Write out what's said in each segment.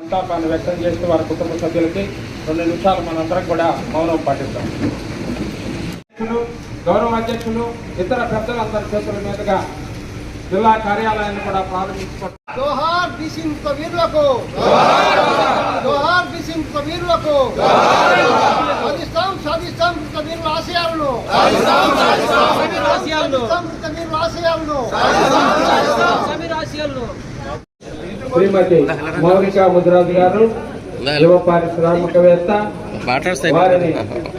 సంతాపాన్ని వ్యక్తం చేస్తూ వారి కుటుంబ సభ్యులకి రెండు నిమిషాలు మనందరం కూడా మౌనం పాటిస్తాం గౌరవ అధ్యక్షులు ఇతర పెద్దలందరి చేతుల మీదుగా జిల్లా కార్యాలయాన్ని కూడా ప్రారంభించుకుంటాం సాధిస్తాం కబీర్ల ఆశయాలను. ఆశయాలను. శ్రీమతి మౌనిక ముదిరాజు గారు యువ పారిశ్రామికవేత్త. వారిని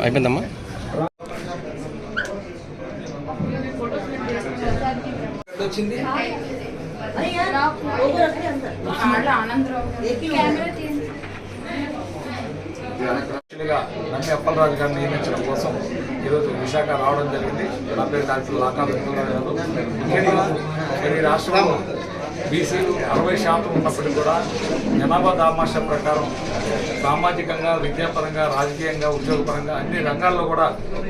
అయిపోయిందమ్మా. నమ్మి అప్పలరాజు గారిని నియమించడం కోసం ఈరోజు విశాఖ రావడం జరిగింది. నా పేరు డాక్టర్ లాకా వెంకటరావు గారు రాష్ట్రంలో బీసీలు అరవై శాతం ఉన్నప్పటికీ కూడా జనాభా దామాష ప్రకారం సామాజికంగా విద్యాపరంగా రాజకీయంగా ఉద్యోగపరంగా అన్ని రంగాల్లో కూడా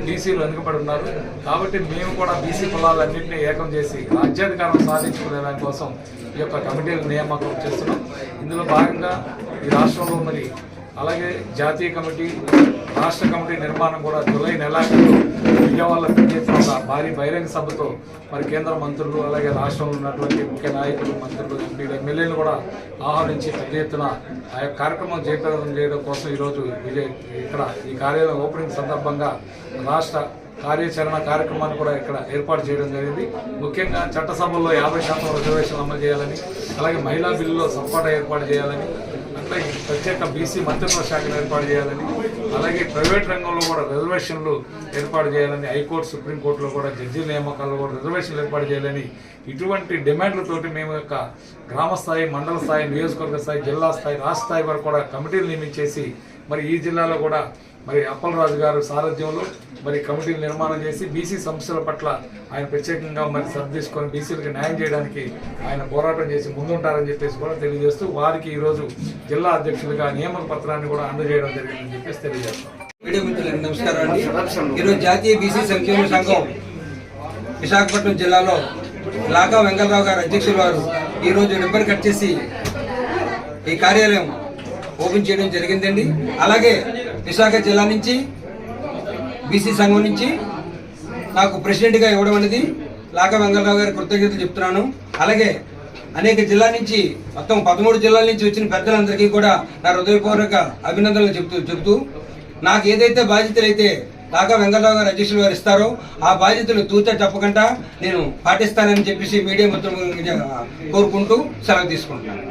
బీసీలు వెనుకబడి ఉన్నారు. కాబట్టి మేము కూడా బీసీ కులాలన్నింటినీ ఏకం చేసి రాజ్యాధికారం సాధించుకునే దానికోసం ఈ యొక్క కమిటీల నియామకం చేస్తున్నాం. ఇందులో భాగంగా ఈ రాష్ట్రంలో మరి అలాగే జాతీయ కమిటీ రాష్ట్ర కమిటీ నిర్మాణం కూడా జూలై నెలాఖరు విజయవాడలో పనిచేస్తున్న భారీ బహిరంగ సభతో మరి కేంద్ర మంత్రులు అలాగే రాష్ట్రంలో ఉన్నటువంటి ముఖ్య నాయకులు మంత్రులు ఎంపీలు ఎమ్మెల్యేలు కూడా ఆహ్వానించి పెద్ద ఎత్తున ఆ యొక్క కార్యక్రమం జయప్రదం చేయడం కోసం ఈరోజు విజయ్ ఇక్కడ ఈ కార్యాలయం ఓపెనింగ్ సందర్భంగా రాష్ట్ర కార్యాచరణ కార్యక్రమాన్ని కూడా ఇక్కడ ఏర్పాటు చేయడం జరిగింది. ముఖ్యంగా చట్టసభల్లో యాభై శాతం రిజర్వేషన్ అమలు చేయాలని అలాగే మహిళా బిల్లులో సపోర్ట్ ఏర్పాటు చేయాలని పై ప్రత్యేక బీసీ మంత్రిత్వ శాఖను ఏర్పాటు చేయాలని అలాగే ప్రైవేట్ రంగంలో కూడా రిజర్వేషన్లు ఏర్పాటు చేయాలని హైకోర్టు సుప్రీంకోర్టులో కూడా జడ్జి నియామకాల్లో కూడా రిజర్వేషన్లు ఏర్పాటు చేయాలని ఇటువంటి డిమాండ్లతోటి మేము యొక్క గ్రామ స్థాయి మండల స్థాయి నియోజకవర్గ స్థాయి జిల్లా స్థాయి రాష్ట్ర స్థాయి వరకు కూడా కమిటీలు నియమించేసి మరి ఈ జిల్లాలో కూడా మరి అప్పలరాజు గారు సారథ్యంలో మరి కమిటీలు నిర్మాణం చేసి బీసీ సమస్యల పట్ల ఆయన ప్రత్యేకంగా మరి శ్రద్ధ తీసుకొని బీసీలకు న్యాయం చేయడానికి ఆయన పోరాటం చేసి ముందుంటారని చెప్పేసి కూడా తెలియజేస్తూ వారికి ఈరోజు జిల్లా అధ్యక్షులుగా నియామక పత్రాన్ని కూడా అందజేయడం జరిగిందని చెప్పేసి తెలియజేస్తాం. మీడియా మిత్రులకు నమస్కారం అండి. ఈరోజు జాతీయ బీసీ సంక్షేమ సంఘం విశాఖపట్నం జిల్లాలో లాగా వెంకటరావు గారు అధ్యక్షులు వారు ఈరోజు రిబ్బన్ కట్ చేసి ఈ కార్యాలయం ఓపెన్ చేయడం జరిగిందండి. అలాగే విశాఖ జిల్లా నుంచి బీసీ సంఘం నుంచి నాకు ప్రెసిడెంట్గా ఇవ్వడం అనేది లాగా వెంకటరావు గారి కృతజ్ఞతలు చెప్తున్నాను. అలాగే అనేక జిల్లా నుంచి మొత్తం పదమూడు జిల్లాల నుంచి వచ్చిన పెద్దలందరికీ కూడా నా హృదయపూర్వక అభినందనలు చెప్తూ చెబుతూ నాకు ఏదైతే బాధ్యతలు అయితే లాగా వెంకటరావు గారు అధ్యక్షులు వారు ఇస్తారో ఆ బాధ్యతలు తూచా తప్పకుండా నేను పాటిస్తానని చెప్పేసి మీడియా మిత్రులు కోరుకుంటూ సెలవు తీసుకుంటున్నాను.